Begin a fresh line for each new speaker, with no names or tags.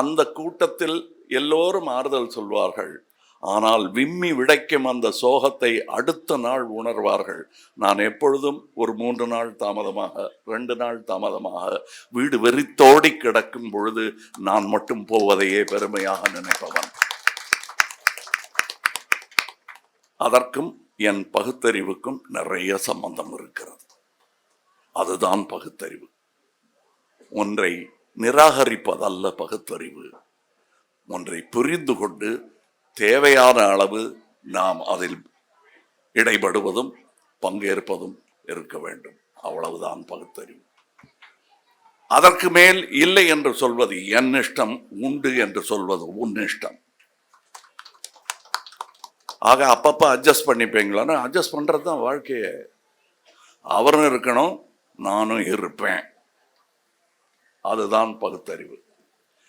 அந்த கூட்டத்தில் எல்லோரும் ஆறுதல் சொல்வார்கள். ஆனால் விம்மி விடைக்கும் அந்த சோகத்தை அடுத்த நாள் உணர்வார்கள். நான் எப்பொழுதும் ஒரு மூன்று நாள் தாமதமாக ரெண்டு நாள் தாமதமாக வீடு வெறித்தோடி கிடக்கும் பொழுது நான் மட்டும் போவதையே பெருமையாக நினைப்பவன். அதற்கும் என் பகுத்தறிவுக்கும் நிறைய சம்பந்தம் இருக்கிறது. அதுதான் பகுத்தறிவு. ஒன்றை நிராகரிப்பதல்ல பகுத்தறிவு. ஒன்றை புரிந்து கொண்டு தேவையான அளவு நாம் அதில் இடைபடுவதும் பங்கேற்பதும் இருக்க வேண்டும். அவ்வளவுதான் பகுத்தறிவு. அதற்கு மேல் இல்லை என்று சொல்வது என் இஷ்டம் உண்டு என்று சொல்வது உன் இஷ்டம். ஆக அப்பப்போ அட்ஜஸ்ட் பண்ணிப்பீங்களான்னு அட்ஜஸ்ட் பண்ணுறது தான் வாழ்க்கையே. அவரும் இருக்கணும் நானும் இருப்பேன். அதுதான் பகுத்தறிவு.